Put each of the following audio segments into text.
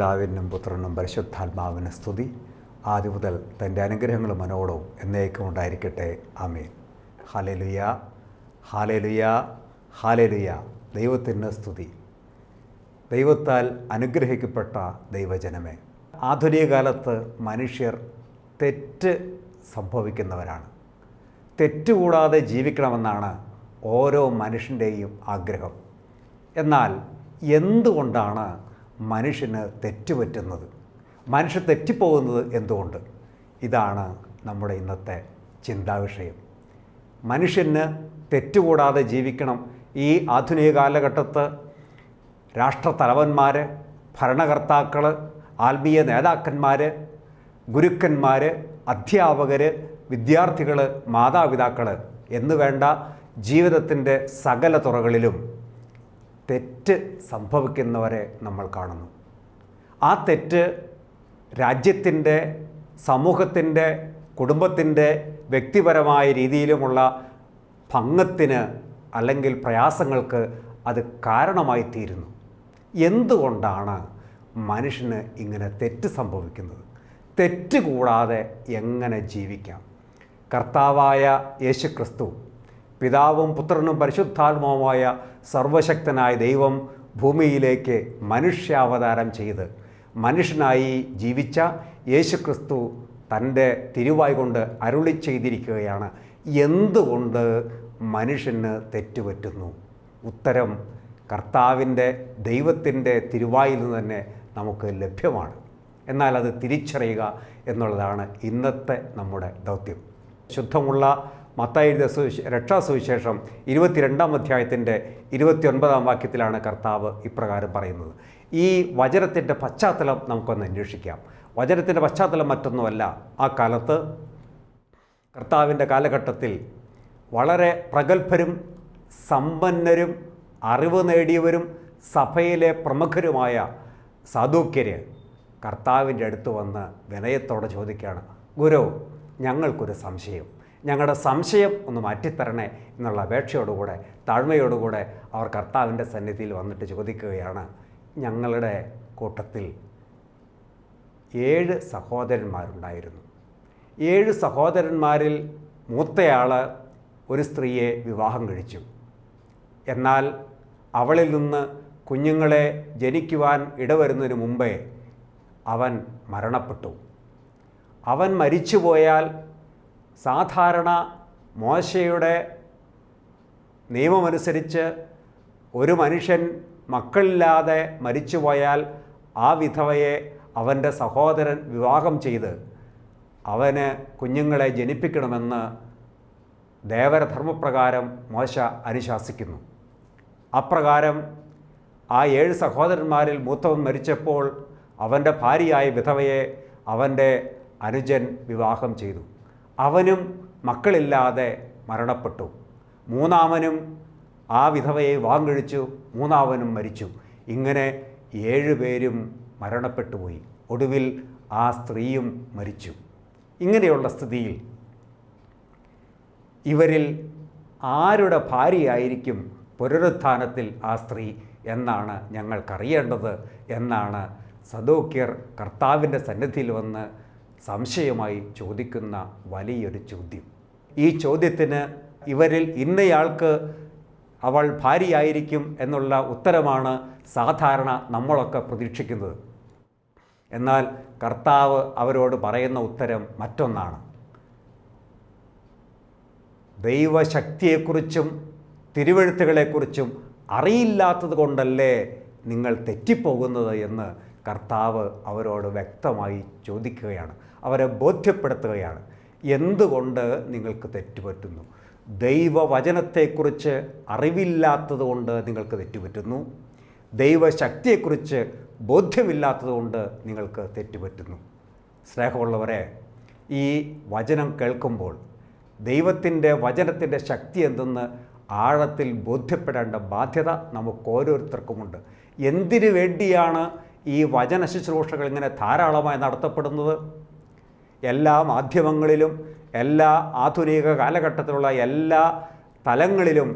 പിതാവിനും പുത്രനും പരിശുദ്ധാത്മാവിന് സ്തുതി. ആദ്യ മുതൽ തന്റെ അനുഗ്രഹങ്ങളും മനോടവും എന്നേക്കും ഉണ്ടായിരിക്കട്ടെ. ആമേൻ. ഹാലലുയ ഹാലലുയ ഹാലലുയ ദൈവത്തിന് സ്തുതി. ദൈവത്താൽ അനുഗ്രഹിക്കപ്പെട്ട ദൈവജനമേ ആധുനിക കാലത്ത് മനുഷ്യർ തെറ്റ് സംഭവിക്കുന്നവരാണ്. തെറ്റുകൂടാതെ ജീവിക്കണമെന്നാണ് ഓരോ മനുഷ്യന്റെയും ആഗ്രഹം. എന്നാൽ എന്തുകൊണ്ടാണ് മനുഷ്യന് തെറ്റുപറ്റുന്നത്. മനുഷ്യർ തെറ്റിപ്പോകുന്നത് എന്തുകൊണ്ട്? ഇതാണ് നമ്മുടെ ഇന്നത്തെ ചിന്താവിഷയം. മനുഷ്യന് തെറ്റുകൂടാതെ ജീവിക്കണം. ഈ ആധുനിക കാലഘട്ടത്ത് രാഷ്ട്രത്തലവന്മാർ ഭരണകർത്താക്കൾ ആത്മീയ നേതാക്കന്മാർ ഗുരുക്കന്മാർ അധ്യാപകർ വിദ്യാർത്ഥികൾ മാതാപിതാക്കൾ എന്നുവേണ്ട ജീവിതത്തിന്റെ സകല തുറകളിലും തെറ്റ് സംഭവിക്കുന്നവരെ നമ്മൾ കാണുന്നു. ആ തെറ്റ് രാജ്യത്തിന്റെ സമൂഹത്തിന്റെ കുടുംബത്തിന്റെ വ്യക്തിപരമായ രീതിയിലുമുള്ള ഭംഗത്തിന് അല്ലെങ്കിൽ പ്രയാസങ്ങൾക്ക് അത് കാരണമായി തീരുന്നു. എന്തുകൊണ്ടാണ് മനുഷ്യന് ഇങ്ങനെ തെറ്റ് സംഭവിക്കുന്നത്? തെറ്റ് കൂടാതെ എങ്ങനെ ജീവിക്കാം? കർത്താവായ യേശുക്രിസ്തു പിതാവും പുത്രനും പരിശുദ്ധാത്മാവുമായ സർവശക്തനായ ദൈവം ഭൂമിയിലേക്ക് മനുഷ്യാവതാരം ചെയ്ത് മനുഷ്യനായി ജീവിച്ച യേശുക്രിസ്തു തന്റെ തിരുവായി കൊണ്ട് അരുളി ചെയ്തിരിക്കുകയാണ്. എന്തുകൊണ്ട് മനുഷ്യന് തെറ്റുപറ്റുന്നു? ഉത്തരം കർത്താവിന്റെ ദൈവത്തിന്റെ തിരുവായിൽ നിന്ന് തന്നെ നമുക്ക് ലഭ്യമാണ്. എന്നാൽ അത് തിരിച്ചറിയുക എന്നുള്ളതാണ് ഇന്നത്തെ നമ്മുടെ ദൗത്യം. ശുദ്ധമുള്ള മത്തായിരുന്ന സുവിശേ രക്ഷാസുവിശേഷം ഇരുപത്തിരണ്ടാം അധ്യായത്തിന്റെ ഇരുപത്തിയൊൻപതാം വാക്യത്തിലാണ് കർത്താവ് ഇപ്രകാരം പറയുന്നത്. ഈ വചനത്തിന്റെ പശ്ചാത്തലം നമുക്കൊന്ന് അന്വേഷിക്കാം. വചനത്തിന്റെ പശ്ചാത്തലം മറ്റൊന്നുമല്ല. ആ കാലത്ത് കർത്താവിന്റെ കാലഘട്ടത്തിൽ വളരെ പ്രഗത്ഭരും സമ്പന്നരും അറിവ് നേടിയവരും സഭയിലെ പ്രമുഖരുമായ സാധൂക്യര് കർത്താവിന്റെ അടുത്ത് വന്ന് വിനയത്തോടെ ചോദിക്കുകയാണ്. ഗുരു ഞങ്ങൾക്കൊരു സംശയം. ഞങ്ങളുടെ സംശയം ഒന്ന് മാറ്റിത്തരണേ എന്നുള്ള അപേക്ഷയോടുകൂടെ താഴ്മയോടുകൂടെ അവർ കർത്താവിന്റെ സന്നിധിയിൽ വന്നിട്ട് ചോദിക്കുകയാണ്. ഞങ്ങളുടെ കൂട്ടത്തിൽ ഏഴ് സഹോദരന്മാരുണ്ടായിരുന്നു. ഏഴ് സഹോദരന്മാരിൽ മൂത്തയാൾ ഒരു സ്ത്രീയെ വിവാഹം കഴിച്ചു. എന്നാൽ അവളിൽ നിന്ന് കുഞ്ഞുങ്ങളെ ജനിക്കുവാൻ ഇടവരുന്നതിന് മുമ്പേ അവൻ മരണപ്പെട്ടു. അവൻ മരിച്ചുപോയാൽ സാധാരണ മോശയുടെ നിയമമനുസരിച്ച് ഒരു മനുഷ്യൻ മക്കളില്ലാതെ മരിച്ചുപോയാൽ ആ വിധവയെ അവന്റെ സഹോദരൻ വിവാഹം ചെയ്ത് അവന് കുഞ്ഞുങ്ങളെ ജനിപ്പിക്കണമെന്ന് ദേവരധർമ്മപ്രകാരം മോശ അനുശാസിക്കുന്നു. അപ്രകാരം ആ ഏഴ് സഹോദരന്മാരിൽ മൂത്തവൻ മരിച്ചപ്പോൾ അവന്റെ ഭാര്യയായ വിധവയെ അവന്റെ അനുജൻ വിവാഹം ചെയ്തു. അവനും മക്കളില്ലാതെ മരണപ്പെട്ടു. മൂന്നാമനും ആ വിധവയെ വാങ്കഴിച്ചു കഴിച്ചു. മൂന്നാമനും മരിച്ചു. ഇങ്ങനെ ഏഴുപേരും മരണപ്പെട്ടുപോയി ഒടുവിൽ ആ സ്ത്രീയും മരിച്ചു. ഇങ്ങനെയുള്ള സ്ഥിതിയിൽ ഇവരിൽ ആരുടെ ഭാര്യയായിരിക്കും പുനരുത്ഥാനത്തിൽ ആ സ്ത്രീ എന്നാണ് ഞങ്ങൾക്കറിയേണ്ടത് എന്നാണ് സദോക്യർ കർത്താവിന്റെ സന്നിധിയിൽ വന്ന് സംശയമായി ചോദിക്കുന്ന വലിയൊരു ചോദ്യം. ഈ ചോദ്യത്തിന് ഇവരിൽ ഇന്നയാൾക്ക് അവൾ ഭാര്യയായിരിക്കും എന്നുള്ള ഉത്തരമാണ് സാധാരണ നമ്മളൊക്കെ പ്രതീക്ഷിക്കുന്നത്. എന്നാൽ കർത്താവ് അവരോട് പറയുന്ന ഉത്തരം മറ്റൊന്നാണ്. ദൈവശക്തിയെക്കുറിച്ചും തിരുവഴുത്തുകളെക്കുറിച്ചും അറിയില്ലാത്തത് കൊണ്ടല്ലേ നിങ്ങൾ തെറ്റിപ്പോകുന്നത് എന്ന് കർത്താവ് അവരോട് വ്യക്തമായി ചോദിക്കുകയാണ്. അവരെ ബോധ്യപ്പെടുത്തുകയാണ്. എന്തുകൊണ്ട് നിങ്ങൾക്ക് തെറ്റുപറ്റുന്നു? ദൈവവചനത്തെക്കുറിച്ച് അറിവില്ലാത്തത് കൊണ്ട് നിങ്ങൾക്ക് തെറ്റുപറ്റുന്നു. ദൈവശക്തിയെക്കുറിച്ച് ബോധ്യമില്ലാത്തതുകൊണ്ട് നിങ്ങൾക്ക് തെറ്റുപറ്റുന്നു. സ്നേഹമുള്ളവരെ ഈ വചനം കേൾക്കുമ്പോൾ ദൈവത്തിന്റെ വചനത്തിന്റെ ശക്തി എന്തെന്ന് ആഴത്തിൽ ബോധ്യപ്പെടേണ്ട ബാധ്യത നമുക്ക് ഓരോരുത്തർക്കുമുണ്ട് എന്തിനു വേണ്ടിയാണ് ഈ വചന ശുശ്രൂഷകൾ ഇങ്ങനെ ധാരാളമായി നടത്തപ്പെടുന്നത്? എല്ലാ മാധ്യമങ്ങളിലും എല്ലാ ആധുനിക കാലഘട്ടത്തിലുള്ള എല്ലാ തലങ്ങളിലും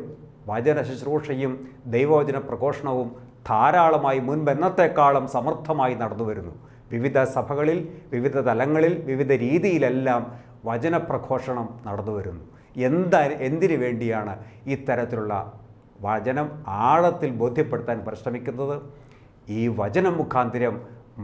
വചന ശുശ്രൂഷയും ദൈവവചന പ്രഘോഷണവും ധാരാളമായി മുൻപെന്നത്തെക്കാളും സമർത്ഥമായി നടന്നു വരുന്നു. വിവിധ സഭകളിൽ വിവിധ തലങ്ങളിൽ വിവിധ രീതിയിലെല്ലാം വചനപ്രഘോഷണം നടന്നു വരുന്നു. എന്താ എന്തിനു വേണ്ടിയാണ് ഇത്തരത്തിലുള്ള വചനം ആഴത്തിൽ ബോധ്യപ്പെടുത്താൻ പരിശ്രമിക്കുന്നത്? ഈ വചനം മുഖാന്തിരം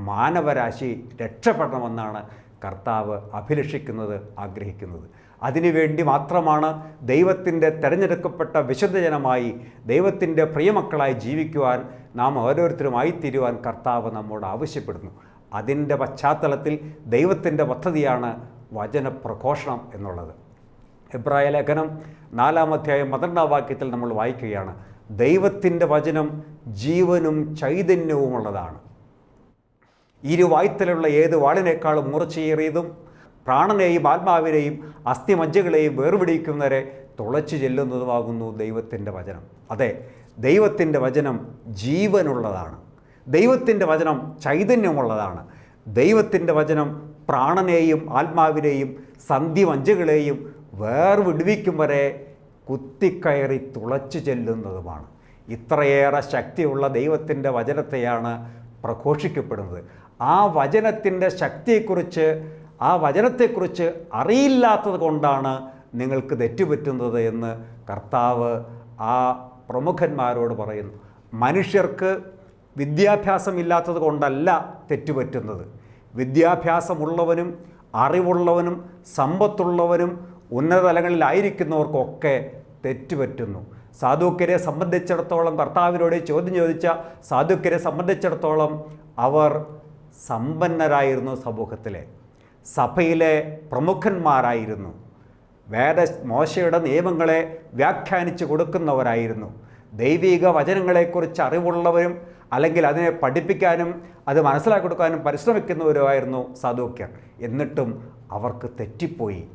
മാനവരാശി രക്ഷപ്പെടണമെന്നാണ് കർത്താവ് അഭിലഷിക്കുന്നത് ആഗ്രഹിക്കുന്നത്. അതിനുവേണ്ടി മാത്രമാണ് ദൈവത്തിന്റെ തിരഞ്ഞെടുക്കപ്പെട്ട വിശുദ്ധജനമായി ദൈവത്തിന്റെ പ്രിയമക്കളായി ജീവിക്കുവാൻ നാം ഓരോരുത്തരുമായി തീരുവാൻ കർത്താവ് നമ്മോട് ആവശ്യപ്പെടുന്നു. അതിന്റെ പശ്ചാത്തലത്തിൽ ദൈവത്തിന്റെ പദ്ധതിയാണ് വചനപ്രഘോഷണം എന്നുള്ളത്. എബ്രായ ലേഖനം നാലാം അധ്യായം പന്ത്രണ്ടാം വാക്യത്തിൽ നമ്മൾ വായിക്കുകയാണ്. ദൈവത്തിന്റെ വചനം ജീവനും ചൈതന്യവുമുള്ളതാണ്. ഇരുവായ്ത്തലുള്ള ഏത് വാളിനേക്കാളും മൂർച്ചയേറിയതും പ്രാണനെയും ആത്മാവിനെയും അസ്ഥിമജ്ജകളെയും വേർപിടിക്കുന്നവരെ തുളച്ചു ചെല്ലുന്നതുമാകുന്നു ദൈവത്തിന്റെ വചനം. അതെ ദൈവത്തിന്റെ വചനം ജീവനുള്ളതാണ്. ദൈവത്തിന്റെ വചനം ചൈതന്യമുള്ളതാണ്. ദൈവത്തിന്റെ വചനം പ്രാണനെയും ആത്മാവിനെയും സന്ധിമഞ്ചുകളെയും വേർവിടുവിക്കും വരെ കുത്തിക്കയറി തുളച്ചു ചെല്ലുന്നതുമാണ്. ഇത്രയേറെ ശക്തിയുള്ള ദൈവത്തിന്റെ വചനത്തെയാണ് പ്രഘോഷിക്കപ്പെടുന്നത്. ആ വചനത്തിന്റെ ശക്തിയെക്കുറിച്ച് ആ വചനത്തെക്കുറിച്ച് അറിയില്ലാത്തത് കൊണ്ടാണ് നിങ്ങൾക്ക് തെറ്റുപറ്റുന്നത് എന്ന് കർത്താവ് ആ പ്രമുഖന്മാരോട് പറയുന്നു. മനുഷ്യർക്ക് വിദ്യാഭ്യാസമില്ലാത്തത് കൊണ്ടല്ല തെറ്റുപറ്റുന്നത്. വിദ്യാഭ്യാസമുള്ളവനും അറിവുള്ളവനും സമ്പത്തുള്ളവനും ഉന്നത തലങ്ങളിലായിരിക്കുന്നവർക്കൊക്കെ തെറ്റുപറ്റുന്നു. സാധുക്കരെ സംബന്ധിച്ചിടത്തോളം കർത്താവിനോട് ചോദ്യം ചോദിച്ച സാധുക്കരെ സംബന്ധിച്ചിടത്തോളം അവർ സമ്പന്നരായിരുന്നു സമൂഹത്തിലെ. സഭയിലെ പ്രമുഖന്മാരായിരുന്നു. വേദ മോശയുടെ നിയമങ്ങളെ വ്യാഖ്യാനിച്ചു കൊടുക്കുന്നവരായിരുന്നു. ദൈവിക വചനങ്ങളെക്കുറിച്ച് അറിവുള്ളവരും അല്ലെങ്കിൽ അതിനെ പഠിപ്പിക്കാനും അത് മനസ്സിലാക്കി കൊടുക്കാനും പരിശ്രമിക്കുന്നവരുമായിരുന്നു സാധുക്യർ. എന്നിട്ടും അവർക്ക് തെറ്റിപ്പോയി.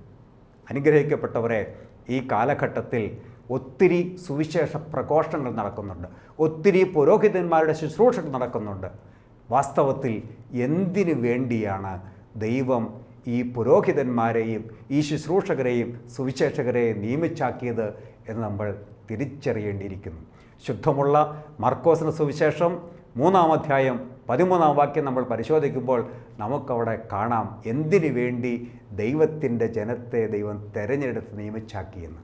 അനുഗ്രഹിക്കപ്പെട്ടവരെ ഈ കാലഘട്ടത്തിൽ ഒത്തിരി സുവിശേഷ പ്രഘോഷണങ്ങൾ നടക്കുന്നുണ്ട്. ഒത്തിരി പുരോഹിതന്മാരുടെ ശുശ്രൂഷകൾ നടക്കുന്നുണ്ട്. വാസ്തവത്തിൽ എന്തിനു വേണ്ടിയാണ് ദൈവം ഈ പുരോഹിതന്മാരെയും ഈ ശുശ്രൂഷകരെയും സുവിശേഷകരെയും നിയമിച്ചാക്കിയത് എന്ന് നമ്മൾ തിരിച്ചറിയേണ്ടിയിരിക്കുന്നു. ശുദ്ധമുള്ള മർക്കോസിന് സുവിശേഷം മൂന്നാം അധ്യായം പതിമൂന്നാം വാക്യം നമ്മൾ പരിശോധിക്കുമ്പോൾ നമുക്കവിടെ കാണാം എന്തിനു വേണ്ടി ദൈവത്തിന്റെ ജനത്തെ ദൈവം തെരഞ്ഞെടുത്ത് നിയമിച്ചാക്കിയെന്ന്.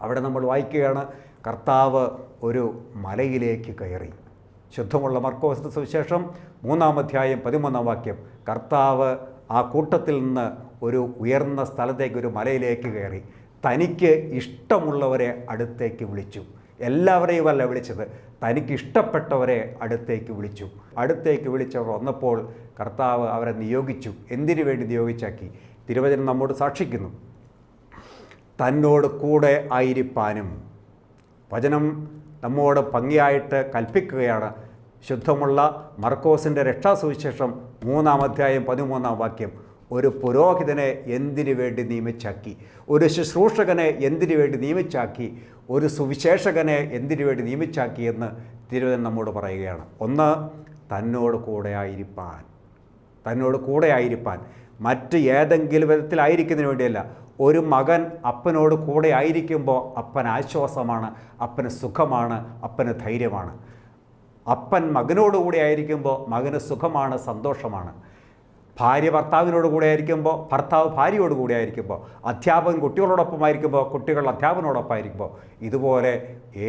അവിടെ നമ്മൾ വായിക്കുകയാണ് കർത്താവ് ഒരു മലയിലേക്ക് കയറി. ശുദ്ധമുള്ള മർക്കോസിന്റെ സുവിശേഷം മൂന്നാം അധ്യായം പതിമൂന്നാം വാക്യം. കർത്താവ് ആ കൂട്ടത്തിൽ നിന്ന് ഒരു ഉയർന്ന സ്ഥലത്തേക്ക് ഒരു മലയിലേക്ക് കയറി. തനിക്ക് ഇഷ്ടമുള്ളവരെ അടുത്തേക്ക് വിളിച്ചു. എല്ലാവരെയും അല്ല വിളിച്ചത് തനിക്ക് ഇഷ്ടപ്പെട്ടവരെ അടുത്തേക്ക് വിളിച്ചു. അടുത്തേക്ക് വിളിച്ചവർ വന്നപ്പോൾ കർത്താവ് അവരെ നിയോഗിച്ചു. എന്തിനു വേണ്ടി നിയോഗിച്ചാക്കി? തിരുവചനം നമ്മോട് സാക്ഷിക്കുന്നു. തന്നോട് കൂടെ ആയിരിപ്പാനും. വചനം നമ്മോട് ഭംഗിയായിട്ട് കൽപ്പിക്കുകയാണ്. ശുദ്ധമുള്ള മർക്കോസിന്റെ രക്ഷാസുവിശേഷം മൂന്നാം അധ്യായം പതിമൂന്നാം വാക്യം. ഒരു പുരോഹിതനെ എന്തിനു വേണ്ടി നിയമിച്ചാക്കി? ഒരു ശുശ്രൂഷകനെ എന്തിനു വേണ്ടി നിയമിച്ചാക്കി? ഒരു സുവിശേഷകനെ എന്തിനു വേണ്ടി നിയമിച്ചാക്കി എന്ന് തിരുവനന്തപുരം നമ്മോട് പറയുകയാണ്. ഒന്ന് തന്നോട് കൂടെ തന്നോട് കൂടെ ആയിരിപ്പാൻ. മറ്റ് ഏതെങ്കിലും വിധത്തിലായിരിക്കുന്നതിന് വേണ്ടിയല്ല. ഒരു മകൻ അപ്പനോട് കൂടെ ആയിരിക്കുമ്പോൾ അപ്പൻ ആശ്വാസമാണ് അപ്പന് സുഖമാണ് അപ്പന് ധൈര്യമാണ്. അപ്പൻ മകനോടുകൂടി ആയിരിക്കുമ്പോൾ മകന് സുഖമാണ് സന്തോഷമാണ്. ഭാര്യ ഭർത്താവിനോട് കൂടെ ആയിരിക്കുമ്പോൾ ഭർത്താവ് ഭാര്യയോട് കൂടെ ആയിരിക്കുമ്പോൾ അധ്യാപകൻ കുട്ടികളോടൊപ്പം ആയിരിക്കുമ്പോൾ കുട്ടികൾ അധ്യാപകനോടൊപ്പം ആയിരിക്കുമ്പോൾ ഇതുപോലെ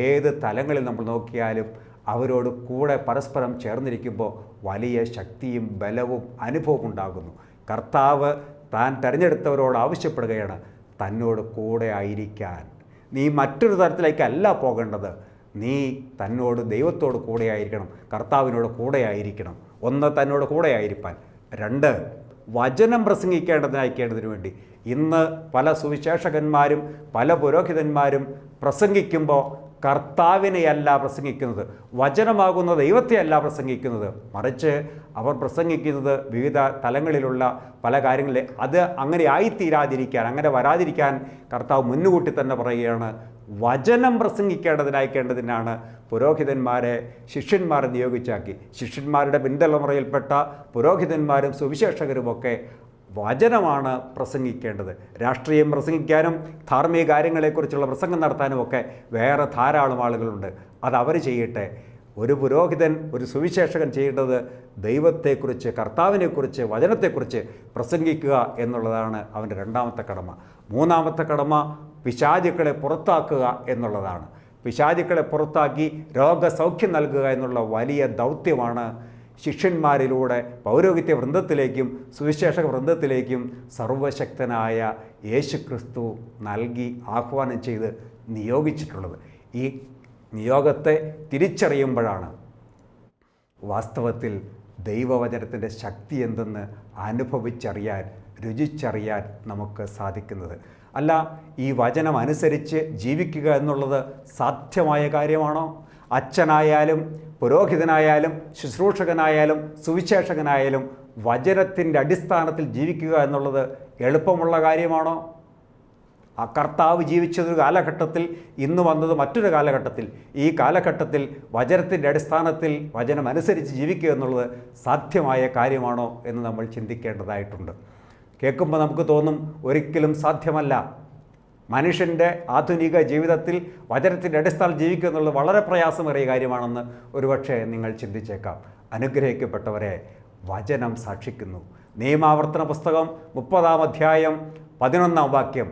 ഏത് തലങ്ങളിൽ നമ്മൾ നോക്കിയാലും അവരോട് കൂടെ പരസ്പരം ചേർന്നിരിക്കുമ്പോൾ വലിയ ശക്തിയും ബലവും അനുഭവം ഉണ്ടാകുന്നു. കർത്താവ് താൻ തിരഞ്ഞെടുത്തവരോട് ആവശ്യപ്പെടുകയാണ്. തന്നോട് കൂടെ ആയിരിക്കാൻ. നീ മറ്റൊരു തരത്തിലേക്കല്ല പോകേണ്ടത്. നീ തന്നോട് ദൈവത്തോട് കൂടെ ആയിരിക്കണം. കർത്താവിനോട് കൂടെ ആയിരിക്കണം. ഒന്ന് തന്നോട് കൂടെ ആയിരിക്കാൻ രണ്ട് വചനം പ്രസംഗിക്കേണ്ടതിനയക്കേണ്ടതിന് വേണ്ടി. ഇന്ന് പല സുവിശേഷകന്മാരും പല പുരോഹിതന്മാരും പ്രസംഗിക്കുമ്പോൾ കർത്താവിനെയല്ല പ്രസംഗിക്കുന്നത് വചനമാകുന്ന ദൈവത്തെയല്ല പ്രസംഗിക്കുന്നത്. മറിച്ച് അവർ പ്രസംഗിക്കുന്നത് വിവിധ തലങ്ങളിലുള്ള പല കാര്യങ്ങളെ അത് അങ്ങനെ ആയിത്തീരാതിരിക്കാൻ അങ്ങനെ വരാതിരിക്കാൻ കർത്താവ് മുന്നുകൂട്ടി തന്നെ പറയുകയാണ്. വചനം പ്രസംഗിക്കേണ്ടതിനായിക്കേണ്ടതിനാണ് പുരോഹിതന്മാരെ ശിഷ്യന്മാരെ നിയോഗിച്ചാക്കി. ശിഷ്യന്മാരുടെ പിന്തലമുറയിൽപ്പെട്ട പുരോഹിതന്മാരും സുവിശേഷകരുമൊക്കെ വചനമാണ് പ്രസംഗിക്കേണ്ടത്. രാഷ്ട്രീയം പ്രസംഗിക്കാനും ധാർമ്മിക കാര്യങ്ങളെക്കുറിച്ചുള്ള പ്രസംഗം നടത്താനും ഒക്കെ വേറെ ധാരാളം ആളുകളുണ്ട്. അത് അവർ ചെയ്യട്ടെ. ഒരു പുരോഹിതൻ ഒരു സുവിശേഷകൻ ചെയ്യേണ്ടത് ദൈവത്തെക്കുറിച്ച് കർത്താവിനെക്കുറിച്ച് വചനത്തെക്കുറിച്ച് പ്രസംഗിക്കുക എന്നുള്ളതാണ് അവന്റെ രണ്ടാമത്തെ കടമ. മൂന്നാമത്തെ കടമ പിശാചുക്കളെ പുറത്താക്കുക എന്നുള്ളതാണ്. പിശാചുക്കളെ പുറത്താക്കി രോഗസൗഖ്യം നൽകുക എന്നുള്ള വലിയ ദൗത്യമാണ് ശിഷ്യന്മാരിലൂടെ പൗരോഹിത്യ വൃന്ദത്തിലേക്കും സുവിശേഷ വൃന്ദത്തിലേക്കും സർവശക്തനായ യേശു ക്രിസ്തു നൽകി ആഹ്വാനം ചെയ്ത് നിയോഗിച്ചിട്ടുള്ളത്. ഈ നിയോഗത്തെ തിരിച്ചറിയുമ്പോഴാണ് വാസ്തവത്തിൽ ദൈവവചനത്തിന്റെ ശക്തി എന്തെന്ന് അനുഭവിച്ചറിയാൻ രുചിച്ചറിയാൻ നമുക്ക് സാധിക്കുന്നത്. അല്ല ഈ വചനം അനുസരിച്ച് ജീവിക്കുക എന്നുള്ളത് സാധ്യമായ കാര്യമാണോ? അച്ഛനായാലും പുരോഹിതനായാലും ശുശ്രൂഷകനായാലും സുവിശേഷകനായാലും വചനത്തിന്റെ അടിസ്ഥാനത്തിൽ ജീവിക്കുക എന്നുള്ളത് എളുപ്പമുള്ള കാര്യമാണോ? ആ കർത്താവ് ജീവിച്ചതൊരു കാലഘട്ടത്തിൽ ഇന്ന് വന്നത് മറ്റൊരു കാലഘട്ടത്തിൽ. ഈ കാലഘട്ടത്തിൽ വചനത്തിന്റെ അടിസ്ഥാനത്തിൽ വചനമനുസരിച്ച് ജീവിക്കുക എന്നുള്ളത് സാധ്യമായ കാര്യമാണോ എന്ന് നമ്മൾ ചിന്തിക്കേണ്ടതായിട്ടുണ്ട്. കേൾക്കുമ്പോൾ നമുക്ക് തോന്നും ഒരിക്കലും സാധ്യമല്ല. മനുഷ്യന്റെ ആധുനിക ജീവിതത്തിൽ വചനത്തിന്റെ അടിസ്ഥാനം ജീവിക്കുക എന്നുള്ളത് വളരെ പ്രയാസമേറിയ കാര്യമാണെന്ന് ഒരുപക്ഷെ നിങ്ങൾ ചിന്തിച്ചേക്കാം. അനുഗ്രഹിക്കപ്പെട്ടവരെ വചനം സാക്ഷിക്കുന്നു. നിയമാവർത്തന പുസ്തകം മുപ്പതാം അധ്യായം പതിനൊന്നാം വാക്യം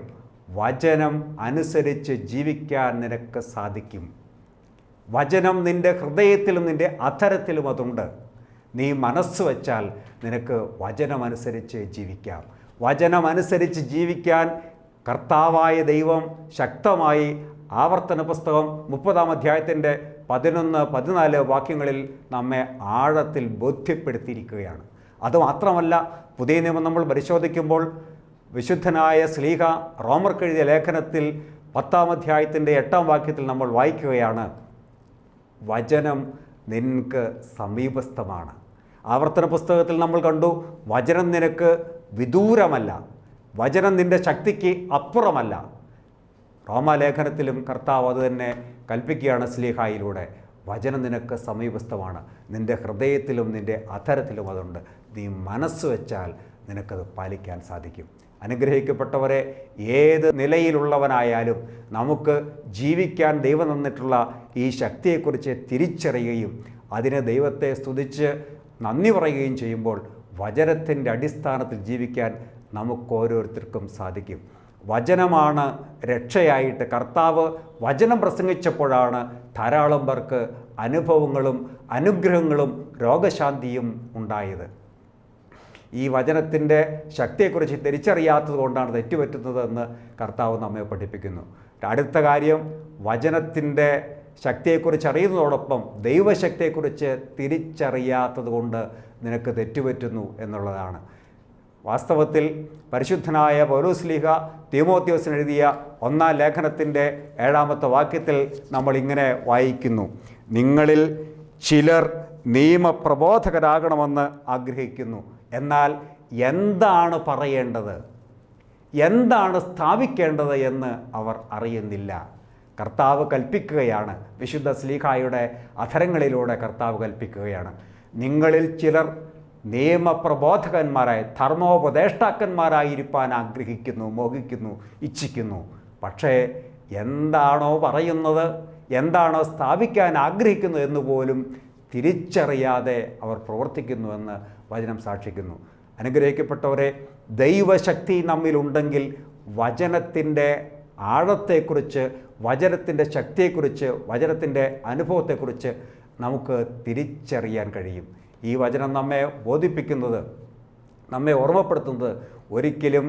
വചനം അനുസരിച്ച് ജീവിക്കാൻ നിനക്ക് സാധിക്കും. വചനം നിന്റെ ഹൃദയത്തിലും നിന്റെ അധരത്തിലും അതുണ്ട്. നീ മനസ്സ് വച്ചാൽ നിനക്ക് വചനമനുസരിച്ച് ജീവിക്കാം. വചനമനുസരിച്ച് ജീവിക്കാൻ കർത്താവായ ദൈവം ശക്തമായി ആവർത്തന പുസ്തകം മുപ്പതാം അധ്യായത്തിന്റെ പതിനൊന്ന് പതിനാല് വാക്യങ്ങളിൽ നമ്മെ ആഴത്തിൽ ബോധ്യപ്പെടുത്തിയിരിക്കുകയാണ്. അതുമാത്രമല്ല പുതിയ നിയമം നമ്മൾ പരിശോധിക്കുമ്പോൾ വിശുദ്ധനായ സ്ലീഹ റോമർക്കെഴുതിയ ലേഖനത്തിൽ പത്താം അധ്യായത്തിന്റെ എട്ടാം വാക്യത്തിൽ നമ്മൾ വായിക്കുകയാണ് വചനം നിനക്ക് സമീപസ്ഥമാണ്. ആവർത്തന പുസ്തകത്തിൽ നമ്മൾ കണ്ടു വചനം നിനക്ക് വിദൂരമല്ല വചനം നിന്റെ ശക്തിക്ക് അപ്പുറമല്ല. റോമാലേഖനത്തിലും കർത്താവ് അത് തന്നെ കൽപ്പിക്കുകയാണ് സ്ലീഹായിലൂടെ. വചനം നിനക്ക് സമീപസ്ഥമാണ്. നിന്റെ ഹൃദയത്തിലും നിന്റെ അധരത്തിലും അതുണ്ട്. നീ മനസ്സ് വെച്ചാൽ നിനക്കത് പാലിക്കാൻ സാധിക്കും. അനുഗ്രഹിക്കപ്പെട്ടവരെ ഏത് നിലയിലുള്ളവനായാലും നമുക്ക് ജീവിക്കാൻ ദൈവം തന്നിട്ടുള്ള ഈ ശക്തിയെക്കുറിച്ച് തിരിച്ചറിയുകയും അതിന് ദൈവത്തെ സ്തുതിച്ച് നന്ദി പറയുകയും ചെയ്യുമ്പോൾ വചനത്തിന്റെ അടിസ്ഥാനത്തിൽ ജീവിക്കാൻ നമുക്ക് ഓരോരുത്തർക്കും സാധിക്കും. വചനമാണ് രക്ഷയായിട്ട് കർത്താവ് വചനം പ്രസംഗിച്ചപ്പോഴാണ് ധാരാളം പേർക്ക് അനുഭവങ്ങളും അനുഗ്രഹങ്ങളും രോഗശാന്തിയും ഉണ്ടായത്. ഈ വചനത്തിന്റെ ശക്തിയെക്കുറിച്ച് തിരിച്ചറിയാത്തത് കൊണ്ടാണ് തെറ്റുപറ്റുന്നതെന്ന് കർത്താവ് നമ്മെ പഠിപ്പിക്കുന്നു. അടുത്ത കാര്യം വചനത്തിന്റെ ശക്തിയെക്കുറിച്ച് അറിയുന്നതോടൊപ്പം ദൈവശക്തിയെക്കുറിച്ച് തിരിച്ചറിയാത്തത് കൊണ്ട് നിനക്ക് തെറ്റുപറ്റുന്നു എന്നുള്ളതാണ്. വാസ്തവത്തിൽ പരിശുദ്ധനായ പൗലോസ്ലീഹ തീമോത്യോസിന് എഴുതിയ ഒന്നാം ലേഖനത്തിന്റെ ഏഴാമത്തെ വാക്യത്തിൽ നമ്മൾ ഇങ്ങനെ വായിക്കുന്നു. നിങ്ങളിൽ ചിലർ നിയമപ്രബോധകരാകണമെന്ന് ആഗ്രഹിക്കുന്നു. എന്നാൽ എന്താണ് പറയേണ്ടത്? എന്താണ് സ്ഥാപിക്കേണ്ടത് എന്ന് അവർ അറിയുന്നില്ല. കർത്താവ് കൽപ്പിക്കുകയാണ്. വിശുദ്ധ സ്ലീഹായുടെ അധരങ്ങളിലൂടെ കർത്താവ് കൽപ്പിക്കുകയാണ്. നിങ്ങളിൽ ചിലർ നിയമപ്രബോധകന്മാരായി ധർമ്മോപദേഷ്ടാക്കന്മാരായിരിക്കാൻ ആഗ്രഹിക്കുന്നു മോഹിക്കുന്നു ഇച്ഛിക്കുന്നു. പക്ഷേ എന്താണോ പറയുന്നത് എന്താണോ സ്ഥാപിക്കാൻ ആഗ്രഹിക്കുന്നു എന്ന് പോലും തിരിച്ചറിയാതെ അവർ പ്രവർത്തിക്കുന്നുവെന്ന് വചനം സാക്ഷിക്കുന്നു. അനുഗ്രഹിക്കപ്പെട്ടവരെ ദൈവശക്തി നമ്മിലുണ്ടെങ്കിൽ വചനത്തിന്റെ ആഴത്തെക്കുറിച്ച് വചനത്തിന്റെ ശക്തിയെക്കുറിച്ച് വചനത്തിന്റെ അനുഭവത്തെക്കുറിച്ച് നമുക്ക് തിരിച്ചറിയാൻ കഴിയും. ഈ വചനം നമ്മെ ബോധിപ്പിക്കുന്നത് നമ്മെ ഓർമ്മപ്പെടുത്തുന്നത് ഒരിക്കലും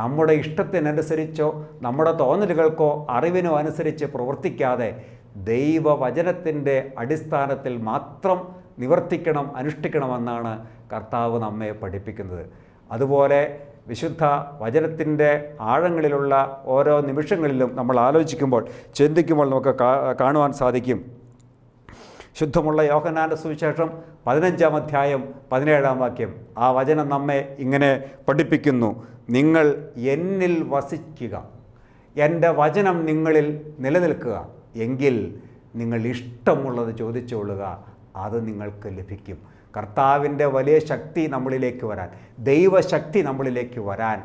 നമ്മുടെ ഇഷ്ടത്തിനനുസരിച്ചോ നമ്മുടെ തോന്നലുകൾക്കോ അറിവിനോ അനുസരിച്ച് പ്രവർത്തിക്കാതെ ദൈവവചനത്തിന്റെ അടിസ്ഥാനത്തിൽ മാത്രം നിവർത്തിക്കണം അനുഷ്ഠിക്കണമെന്നാണ് കർത്താവ് നമ്മെ പഠിപ്പിക്കുന്നത്. അതുപോലെ വിശുദ്ധ വചനത്തിന്റെ ആഴങ്ങളിലുള്ള ഓരോ നിമിഷങ്ങളിലും നമ്മൾ ആലോചിക്കുമ്പോൾ ചിന്തിക്കുമ്പോൾ നമുക്ക് കാണുവാൻ സാധിക്കും. ശുദ്ധമുള്ള യോഹനാന്റെ സുവിശേഷം പതിനഞ്ചാം അധ്യായം പതിനേഴാം വാക്യം. ആ വചനം നമ്മെ ഇങ്ങനെ പഠിപ്പിക്കുന്നു. നിങ്ങൾ എന്നിൽ വസിക്കുക. എന്റെ വചനം നിങ്ങളിൽ നിലനിൽക്കുക. എങ്കിൽ നിങ്ങൾ ഇഷ്ടമുള്ളത് ചോദിച്ചുകൊള്ളുക. അത് നിങ്ങൾക്ക് ലഭിക്കും. കർത്താവിന്റെ വലിയ ശക്തി നമ്മളിലേക്ക് വരാൻ ദൈവശക്തി നമ്മളിലേക്ക് വരാൻ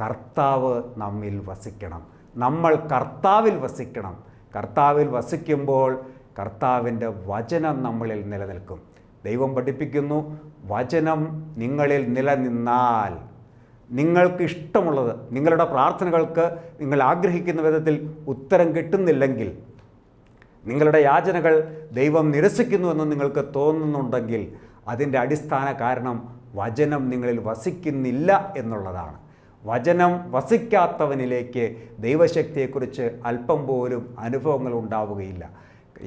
കർത്താവ് നമ്മിൽ വസിക്കണം. നമ്മൾ കർത്താവിൽ വസിക്കണം. കർത്താവിൽ വസിക്കുമ്പോൾ കർത്താവിന്റെ വചനം നമ്മളിൽ നിലനിൽക്കും. ദൈവം പഠിപ്പിക്കുന്നു വചനം നിങ്ങളിൽ നിലനിന്നാൽ നിങ്ങൾക്ക് ഇഷ്ടമുള്ളത് നിങ്ങളുടെ പ്രാർത്ഥനകൾക്ക് നിങ്ങൾ ആഗ്രഹിക്കുന്ന വിധത്തിൽ ഉത്തരം കിട്ടുന്നില്ലെങ്കിൽ നിങ്ങളുടെ യാചനകൾ ദൈവം നിരസിക്കുന്നുവെന്ന് നിങ്ങൾക്ക് തോന്നുന്നുണ്ടെങ്കിൽ അതിന്റെ അടിസ്ഥാന കാരണം വചനം നിങ്ങളിൽ വസിക്കുന്നില്ല എന്നുള്ളതാണ്. വചനം വസിക്കാത്തവനിലേക്ക് ദൈവശക്തിയെക്കുറിച്ച് അല്പം പോലും അനുഭവങ്ങൾ ഉണ്ടാവുകയില്ല.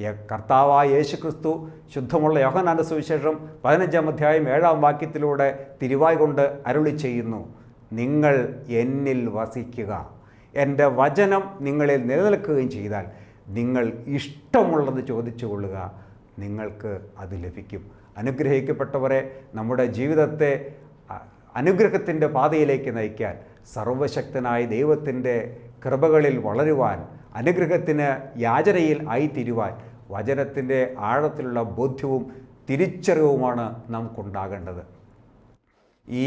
കർത്താവായ യേശു ക്രിസ്തു ശുദ്ധമുള്ള യോഹനാന്റെ സുവിശേഷം പതിനഞ്ചാം അധ്യായം ഏഴാം വാക്യത്തിലൂടെ തിരുവായി കൊണ്ട് അരുളി ചെയ്യുന്നു. നിങ്ങൾ എന്നിൽ വസിക്കുക. എന്റെ വചനം നിങ്ങളിൽ നിലനിൽക്കുകയും ചെയ്താൽ നിങ്ങൾ ഇഷ്ടമുള്ളത് ചോദിച്ചു കൊള്ളുക നിങ്ങൾക്ക് അത് ലഭിക്കും. അനുഗ്രഹിക്കപ്പെട്ടവരെ നമ്മുടെ ജീവിതത്തെ അനുഗ്രഹത്തിന്റെ പാതയിലേക്ക് നയിക്കാൻ സർവശക്തനായ ദൈവത്തിന്റെ കൃപകളിൽ വളരുവാൻ അനുഗ്രഹത്തിന് യാചനയിൽ ആയിത്തീരുവാൻ വചനത്തിന്റെ ആഴത്തിലുള്ള ബോധ്യവും തിരിച്ചറിവുമാണ് നമുക്കുണ്ടാകേണ്ടത്. ഈ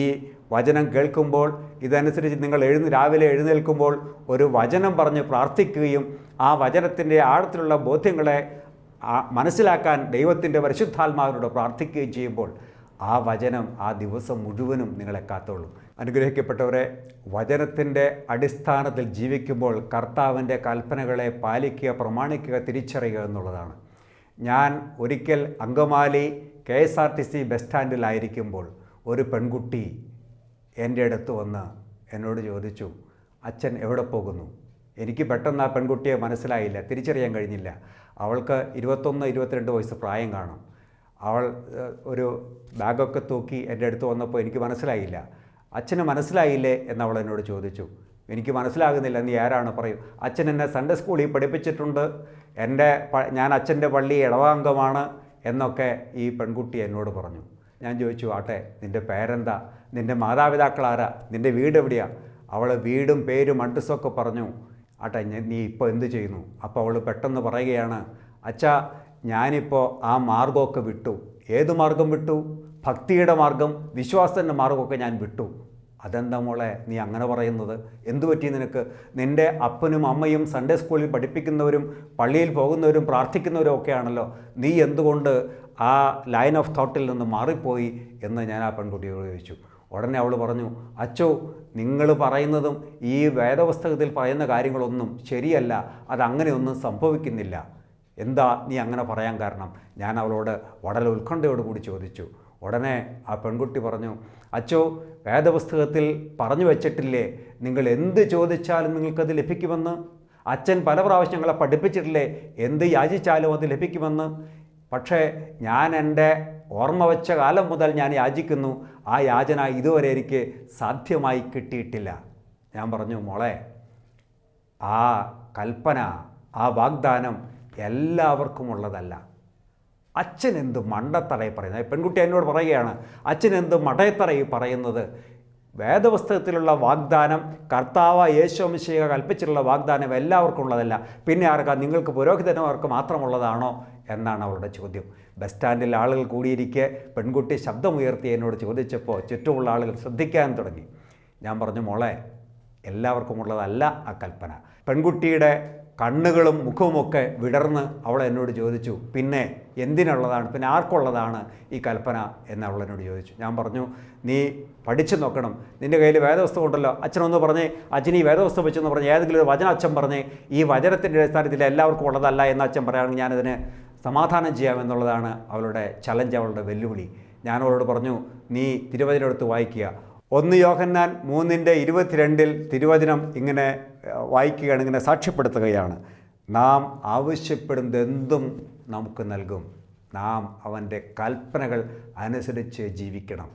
വചനം കേൾക്കുമ്പോൾ ഇതനുസരിച്ച് നിങ്ങൾ എഴുന്ന് രാവിലെ എഴുന്നേൽക്കുമ്പോൾ ഒരു വചനം പറഞ്ഞ് പ്രാർത്ഥിക്കുകയും ആ വചനത്തിന്റെ ആഴത്തിലുള്ള ബോധ്യങ്ങളെ മനസ്സിലാക്കാൻ ദൈവത്തിന്റെ പരിശുദ്ധാത്മാവിനോട് പ്രാർത്ഥിക്കുകയും ചെയ്യുമ്പോൾ ആ വചനം ആ ദിവസം മുഴുവനും നിങ്ങളെ കാത്തോളും. അനുഗ്രഹിക്കപ്പെട്ടവരെ വചനത്തിന്റെ അടിസ്ഥാനത്തിൽ ജീവിക്കുമ്പോൾ കർത്താവിന്റെ കൽപ്പനകളെ പാലിക്കുക പ്രമാണിക്കുക തിരിച്ചറിയുക എന്നുള്ളതാണ്. ഞാൻ ഒരിക്കൽ Angamaly K S R T C bus സ്റ്റാൻഡിലായിരിക്കുമ്പോൾ ഒരു പെൺകുട്ടി എന്റെ അടുത്ത് വന്ന് എന്നോട് ചോദിച്ചു അച്ഛൻ എവിടെ പോകുന്നു? എനിക്ക് പെട്ടെന്ന് ആ പെൺകുട്ടിയെ മനസ്സിലായില്ല തിരിച്ചറിയാൻ കഴിഞ്ഞില്ല. അവൾക്ക് ഇരുപത്തൊന്ന് ഇരുപത്തിരണ്ട് വയസ്സ് പ്രായം കാണും. അവൾ ഒരു ബാഗൊക്കെ തൂക്കി എന്റെ അടുത്ത് വന്നപ്പോൾ എനിക്ക് മനസ്സിലായില്ല. അച്ഛന് മനസ്സിലായില്ലേ എന്ന് അവൾ എന്നോട് ചോദിച്ചു. എനിക്ക് മനസ്സിലാകുന്നില്ല നീ ആരാണ് പറയൂ. അച്ഛൻ എന്നെ സൺഡേ സ്കൂളിൽ പഠിപ്പിച്ചിട്ടുണ്ട്. എന്റെ ഞാൻ അച്ഛന്റെ പള്ളി ഇടവാംഗമാണ് എന്നൊക്കെ ഈ പെൺകുട്ടി എന്നോട് പറഞ്ഞു. ഞാൻ ചോദിച്ചു ആട്ടെ നിന്റെ പേരെന്താ? നിന്റെ മാതാപിതാക്കൾ ആരാ? നിന്റെ വീട് എവിടെയാണ് അവൾ വീടും പേരും അഡ്രസ്സൊക്കെ പറഞ്ഞു. ആട്ടെ നീ ഇപ്പോൾ എന്ത് ചെയ്യുന്നു? അപ്പോൾ അവൾ പെട്ടെന്ന് പറയുകയാണ് അച്ഛാ ഞാനിപ്പോൾ ആ മാർഗമൊക്കെ വിട്ടു. ഏത് മാർഗം വിട്ടു? ഭക്തിയുടെ മാർഗം വിശ്വാസത്തിന്റെ മാർഗമൊക്കെ ഞാൻ വിട്ടു. അതെന്താ മോളെ നീ അങ്ങനെ പറയുന്നത്? എന്തു പറ്റി നിനക്ക്? നിന്റെ അപ്പനും അമ്മയും സൺഡേ സ്കൂളിൽ പഠിപ്പിക്കുന്നവരും പള്ളിയിൽ പോകുന്നവരും പ്രാർത്ഥിക്കുന്നവരും ഒക്കെയാണല്ലോ. നീ എന്തുകൊണ്ട് ആ ലൈൻ ഓഫ് തോട്ടിൽ നിന്ന് മാറിപ്പോയി എന്ന് ഞാൻ ആ പെൺകുട്ടിയോട് ചോദിച്ചു. ഉടനെ അവൾ പറഞ്ഞു അച്ചോ നിങ്ങൾ പറയുന്നതും ഈ വേദപുസ്തകത്തിൽ പറയുന്ന കാര്യങ്ങളൊന്നും ശരിയല്ല. അതങ്ങനെയൊന്നും സംഭവിക്കുന്നില്ല. എന്താ നീ അങ്ങനെ പറയാൻ കാരണം? ഞാൻ അവളോട് വളരെ ഉത്കണ്ഠയോട് കൂടി ചോദിച്ചു. ഉടനെ ആ പെൺകുട്ടി പറഞ്ഞു അച്ചോ വേദപുസ്തകത്തിൽ പറഞ്ഞു വച്ചിട്ടില്ലേ നിങ്ങൾ എന്ത് ചോദിച്ചാലും നിങ്ങൾക്കത് ലഭിക്കുമെന്ന്? അച്ഛൻ പല പ്രാവശ്യം ഞങ്ങളെ പഠിപ്പിച്ചിട്ടില്ലേ എന്ത് യാചിച്ചാലും അത് ലഭിക്കുമെന്ന്? പക്ഷേ ഞാൻ എന്റെ ഓർമ്മ വെച്ച കാലം മുതൽ ഞാൻ യാചിക്കുന്നു ആ യാചന ഇതുവരെ എനിക്ക് സാധ്യമായി കിട്ടിയിട്ടില്ല. ഞാൻ പറഞ്ഞു മോളെ ആ കൽപ്പന ആ വാഗ്ദാനം എല്ലാവർക്കും ഉള്ളതല്ല. അച്ഛൻ എന്ത് മണ്ടത്തറയെ പറയുന്നത്? പെൺകുട്ടി എന്നോട് പറയുകയാണ് അച്ഛൻ എന്ത് മടയത്തറയെ പറയുന്നത്? വേദപുസ്തകത്തിലുള്ള വാഗ്ദാനം കർത്താവ യേശോമിശിക കൽപ്പിച്ചിട്ടുള്ള വാഗ്ദാനം എല്ലാവർക്കും ഉള്ളതല്ല. പിന്നെ ആർക്കാ? നിങ്ങൾക്ക് പുരോഹിതന്മാർക്ക് മാത്രമുള്ളതാണോ എന്നാണ് അവളുടെ ചോദ്യം. ബസ് സ്റ്റാൻഡിൽ ആളുകൾ കൂടിയിരിക്കെ പെൺകുട്ടി ശബ്ദമുയർത്തി എന്നോട് ചോദിച്ചപ്പോൾ ചുറ്റുമുള്ള ആളുകൾ ശ്രദ്ധിക്കാൻ തുടങ്ങി. ഞാൻ പറഞ്ഞു മോളെ എല്ലാവർക്കും ഉള്ളതല്ല ആ കൽപ്പന. പെൺകുട്ടിയുടെ കണ്ണുകളും മുഖവുമൊക്കെ വിടർന്ന് അവൾ എന്നോട് ചോദിച്ചു പിന്നെ എന്തിനുള്ളതാണ്? പിന്നെ ആർക്കുള്ളതാണ് ഈ കൽപ്പന? എന്ന് അവൾ എന്നോട് ചോദിച്ചു. ഞാൻ പറഞ്ഞു നീ പഠിച്ചു നോക്കണം. നിന്റെ കയ്യിൽ വേദവസ്തു ഉണ്ടല്ലോ. അച്ഛനൊന്ന് പറഞ്ഞേ അച്ഛൻ ഈ വേദവസ്തു വെച്ചെന്ന് പറഞ്ഞ് ഏതെങ്കിലും ഒരു വചന അച്ഛൻ പറഞ്ഞേ ഈ വചനത്തിന്റെ അടിസ്ഥാനത്തിൽ എല്ലാവർക്കും ഉള്ളതല്ല എന്ന് അച്ഛൻ പറയുകയാണെങ്കിൽ ഞാനതിന് സമാധാനം ചെയ്യാമെന്നുള്ളതാണ് അവളുടെ ചലഞ്ച് അവളുടെ വെല്ലുവിളി. ഞാൻ അവളോട് പറഞ്ഞു നീ തിരുവചനം എടുത്ത് വായിക്കുക. ഒന്ന് യോഹന്നാൻ മൂന്നിന്റെ ഇരുപത്തിരണ്ടിൽ തിരുവചനം ഇങ്ങനെ വായിക്കുകയാണ് ഇങ്ങനെ സാക്ഷ്യപ്പെടുത്തുകയാണ്. നാം ആവശ്യപ്പെടുന്നതെന്തും നമുക്ക് നൽകും. നാം അവന്റെ കൽപ്പനകൾ അനുസരിച്ച് ജീവിക്കണം.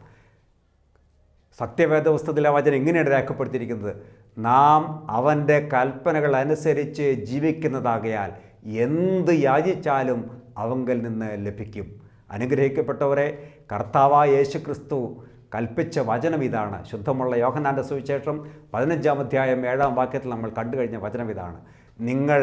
സത്യവേദപുസ്തകത്തിലെ വചനം ഇങ്ങനെയാണ് രേഖപ്പെടുത്തിയിരിക്കുന്നത്. നാം അവന്റെ കൽപ്പനകൾ അനുസരിച്ച് ജീവിക്കുന്നതാകയാൽ എന്ത് യാചിച്ചാലും അവങ്കൽ നിന്ന് ലഭിക്കും. അനുഗ്രഹിക്കപ്പെട്ടവരെ കർത്താവായ യേശു ക്രിസ്തു കൽപ്പിച്ച വചനം ഇതാണ്. ശുദ്ധമുള്ള യോഹനാന്റെ സുവിശേഷം പതിനഞ്ചാം അധ്യായം ഏഴാം വാക്യത്തിൽ നമ്മൾ കണ്ടു കഴിഞ്ഞ വചനം ഇതാണ്. നിങ്ങൾ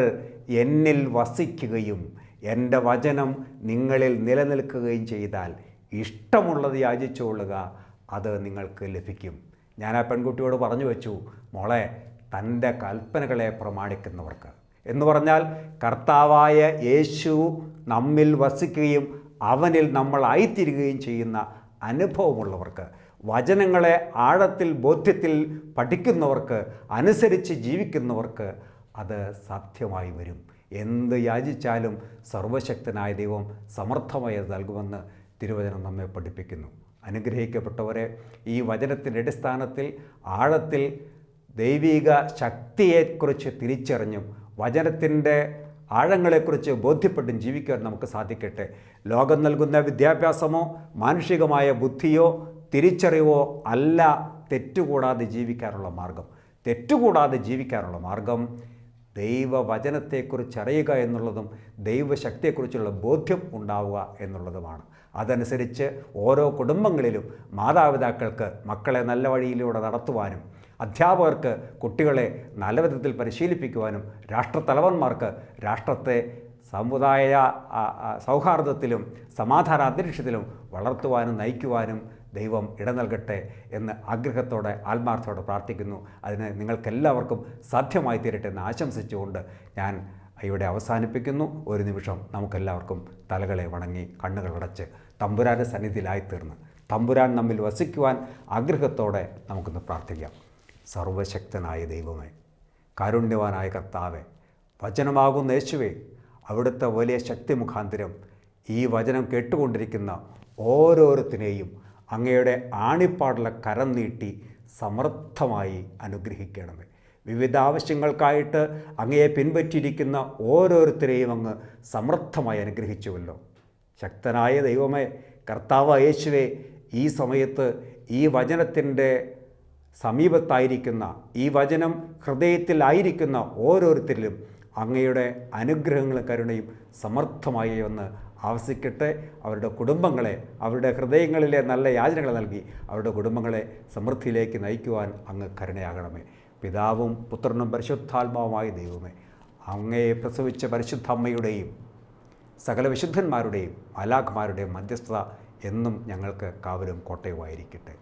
എന്നിൽ വസിക്കുകയും എന്റെ വചനം നിങ്ങളിൽ നിലനിൽക്കുകയും ചെയ്താൽ ഇഷ്ടമുള്ളത് യാചിച്ചുകൊള്ളുക അത് നിങ്ങൾക്ക് ലഭിക്കും. ഞാൻ ആ പെൺകുട്ടിയോട് പറഞ്ഞു വെച്ചു മോളെ തന്റെ കൽപ്പനകളെ പ്രമാണിക്കുന്നവർക്ക്. എന്ന് പറഞ്ഞാൽ കർത്താവായ യേശു നമ്മിൽ വസിക്കുകയും അവനിൽ നമ്മൾ ആയിത്തീരുകയും ചെയ്യുന്ന അനുഭവമുള്ളവർക്ക് വചനങ്ങളെ ആഴത്തിൽ ബോധ്യത്തിൽ പഠിക്കുന്നവർക്ക് അനുസരിച്ച് ജീവിക്കുന്നവർക്ക് അത് സാധ്യമായി വരും. എന്ത് യാചിച്ചാലും സർവശക്തനായ ദൈവം സമർത്ഥമായി നൽകുമെന്ന് തിരുവചനം നമ്മെ പഠിപ്പിക്കുന്നു. അനുഗ്രഹിക്കപ്പെട്ടവരെ ഈ വചനത്തിന്റെ അടിസ്ഥാനത്തിൽ ആഴത്തിൽ ദൈവിക ശക്തിയെക്കുറിച്ച് തിരിച്ചറിഞ്ഞും വചനത്തിന്റെ ആഴങ്ങളെക്കുറിച്ച് ബോധ്യപ്പെട്ടും ജീവിക്കാൻ നമുക്ക് സാധിക്കട്ടെ. ലോകം നൽകുന്ന വിദ്യാഭ്യാസമോ മാനുഷികമായ ബുദ്ധിയോ തിരിച്ചറിവോ അല്ല തെറ്റുകൂടാതെ ജീവിക്കാനുള്ള മാർഗം. തെറ്റുകൂടാതെ ജീവിക്കാനുള്ള മാർഗം ദൈവവചനത്തെക്കുറിച്ച് അറിയുക എന്നുള്ളതും ദൈവശക്തിയെക്കുറിച്ചുള്ള ബോധ്യം ഉണ്ടാവുക എന്നുള്ളതുമാണ്. അതനുസരിച്ച് ഓരോ കുടുംബങ്ങളിലും മാതാപിതാക്കൾക്ക് മക്കളെ നല്ല വഴിയിലൂടെ നടത്തുവാനും അധ്യാപകർക്ക് കുട്ടികളെ നല്ല വിധത്തിൽ പരിശീലിപ്പിക്കുവാനും രാഷ്ട്രത്തലവന്മാർക്ക് രാഷ്ട്രത്തെ സമുദായ സൗഹാർദ്ദത്തിലും സമാധാന അന്തരീക്ഷത്തിലും വളർത്തുവാനും നയിക്കുവാനും ദൈവം ഇട നൽകട്ടെ എന്ന് ആഗ്രഹത്തോടെ ആത്മാർത്ഥത്തോടെ പ്രാർത്ഥിക്കുന്നു. അതിന് നിങ്ങൾക്കെല്ലാവർക്കും സാധ്യമായി തീരട്ടെ എന്ന് ആശംസിച്ചുകൊണ്ട് ഞാൻ ഇവിടെ അവസാനിപ്പിക്കുന്നു. ഒരു നിമിഷം നമുക്കെല്ലാവർക്കും തലകളെ വണങ്ങി കണ്ണുകൾ അടച്ച് തമ്പുരാന്റെ സന്നിധിയിലായിത്തീർന്ന് തമ്പുരാൻ നമ്മിൽ വസിക്കുവാൻ ആഗ്രഹത്തോടെ നമുക്കൊന്ന് പ്രാർത്ഥിക്കാം. സർവശക്തനായ ദൈവമേ കാരുണ്യവാനായ കർത്താവെ വചനമാകുന്ന യേശുവേ അവിടുത്തെ വലിയ ശക്തി മുഖാന്തരം ഈ വചനം കേട്ടുകൊണ്ടിരിക്കുന്ന ഓരോരുത്തരെയും അങ്ങയുടെ ആണിപ്പാടുള്ള കരം നീട്ടി സമർത്ഥമായി അനുഗ്രഹിക്കണമേ. വിവിധ ആവശ്യങ്ങൾക്കായിട്ട് അങ്ങയെ പിൻപറ്റിയിരിക്കുന്ന ഓരോരുത്തരെയും അങ്ങ് സമർത്ഥമായി അനുഗ്രഹിച്ചുവല്ലോ. ശക്തനായ ദൈവമേ കർത്താവ് യേശുവേ ഈ സമയത്ത് ഈ വചനത്തിന്റെ സമീപത്തായിരിക്കുന്ന ഈ വചനം ഹൃദയത്തിലായിരിക്കുന്ന ഓരോരുത്തരിലും അങ്ങയുടെ അനുഗ്രഹങ്ങളും കരുണയും സമർത്ഥമായി ഒന്ന് ആവസിക്കട്ടെ. അവരുടെ കുടുംബങ്ങളെ അവരുടെ ഹൃദയങ്ങളിലെ നല്ല യാചനകൾ നൽകി അവരുടെ കുടുംബങ്ങളെ സമൃദ്ധിയിലേക്ക് നയിക്കുവാൻ അങ്ങ് കരുണയാകണമേ. പിതാവും പുത്രനും പരിശുദ്ധാത്മാവുമായ ദൈവമേ അങ്ങയെ പ്രസവിച്ച പരിശുദ്ധ അമ്മയുടെയും സകല വിശുദ്ധന്മാരുടെയും അലാഖ്മാരുടെയും മധ്യസ്ഥത എന്നും ഞങ്ങൾക്ക് കാവലും കോട്ടയുമായിരിക്കട്ടെ.